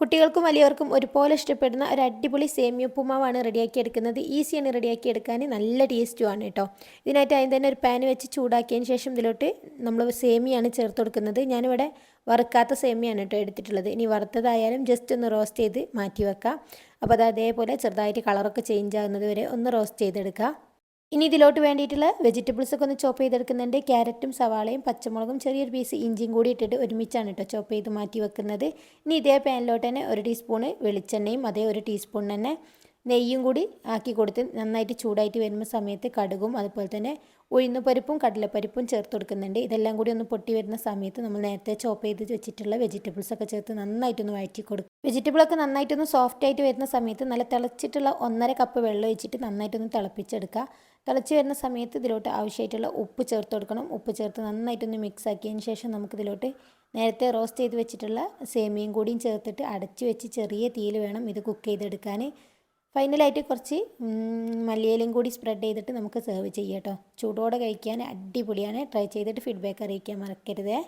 കുട്ടികൾക്കും വലിയവർക്കും ഒരുപോലെ ഇഷ്ടപ്പെടുന്ന ഒരു അടിപൊളി സേമിയ ഉപ്പുമാവാണ് റെഡിയാക്കി എടുക്കുന്നത് ഈസിയാണ് റെഡിയാക്കി എടുക്കാൻ നല്ല ടേസ്റ്റുമാണ് കേട്ടോ ഇതിനായിട്ട് അതിന് തന്നെ ഒരു പാൻ വെച്ച് ചൂടാക്കിയതിന് ശേഷം ഇതിലോട്ട് നമ്മൾ സേമിയാണ് ചേർത്ത് കൊടുക്കുന്നത്. ഞാനിവിടെ വറുക്കാത്ത സേമിയാണ് കേട്ടോ എടുത്തിട്ടുള്ളത്. ഇനി വറുത്തതായാലും ജസ്റ്റ് ഒന്ന് റോസ്റ്റ് ചെയ്ത് മാറ്റി വെക്കാം. അപ്പോൾ അത് അതേപോലെ ചെറുതായിട്ട് കളറൊക്കെ ചേഞ്ച് ആകുന്നത് വരെ ഒന്ന് റോസ്റ്റ് ചെയ്തെടുക്കുക ഇനി ഇതിലോട്ട് വേണ്ടിയിട്ടുള്ള വെജിറ്റബിൾസ് ഒക്കെ ഒന്ന് ചോപ്പ് ചെയ്തെടുക്കുന്നുണ്ട്. ക്യാരറ്റും സവാളയും പച്ചമുളകും ചെറിയൊരു പീസ് ഇഞ്ചിയും കൂടി ഇട്ടിട്ട് ഒരുമിച്ചാണ് കേട്ടോ ചോപ്പ് ചെയ്ത് മാറ്റി വെക്കുന്നത്. ഇനി ഇതേ പാനിലോട്ട് തന്നെ ഒരു ടീസ്പൂണ് വെളിച്ചെണ്ണയും അതേ ഒരു ടീസ്പൂൺ തന്നെ നെയ്യും കൂടി ആക്കി കൊടുത്ത് നന്നായിട്ട് ചൂടായിട്ട് വരുന്ന സമയത്ത് കടുകും അതുപോലെ തന്നെ ഉഴുന്നുപരിപ്പും കടലപ്പരിപ്പും ചേർത്ത് കൊടുക്കുന്നുണ്ട്. ഇതെല്ലാം കൂടി ഒന്ന് പൊട്ടി വരുന്ന സമയത്ത് നമ്മൾ നേരത്തെ ചോപ്പ് ചെയ്ത് വെച്ചിട്ടുള്ള വെജിറ്റബിൾസ് ഒക്കെ ചേർത്ത് നന്നായിട്ടൊന്ന് വഴറ്റി കൊടുക്കും. വെജിറ്റബിളൊക്കെ നന്നായിട്ടൊന്ന് സോഫ്റ്റ് ആയിട്ട് വരുന്ന സമയത്ത് നല്ല തിളച്ചിട്ടുള്ള ഒന്നര കപ്പ് വെള്ളം ഒഴിച്ചിട്ട് നന്നായിട്ടൊന്ന് തിളപ്പിച്ചെടുക്കുക. തിളച്ച് വരുന്ന സമയത്ത് ഇതിലോട്ട് ആവശ്യമായിട്ടുള്ള ഉപ്പ് ചേർത്ത് കൊടുക്കണം. ഉപ്പ് ചേർത്ത് നന്നായിട്ടൊന്ന് മിക്സ് ആക്കിയതിന് ശേഷം നമുക്കിതിലോട്ട് നേരത്തെ റോസ്റ്റ് ചെയ്ത് വെച്ചിട്ടുള്ള സേമിയയും കൂടിയും ചേർത്തിട്ട് അടച്ച് വെച്ച് ചെറിയ തീയിൽ വേണം ഇത് കുക്ക് ചെയ്തെടുക്കാൻ. ഫൈനലായിട്ട് കുറച്ച് മല്ലിയിലും കൂടി സ്പ്രെഡ് ചെയ്തിട്ട് നമുക്ക് സെർവ് ചെയ്യാം കേട്ടോ ചൂടോടെ കഴിക്കാൻ അടിപൊളിയാണ്. ട്രൈ ചെയ്തിട്ട് ഫീഡ്ബാക്ക് അറിയിക്കാൻ മറക്കരുതേ.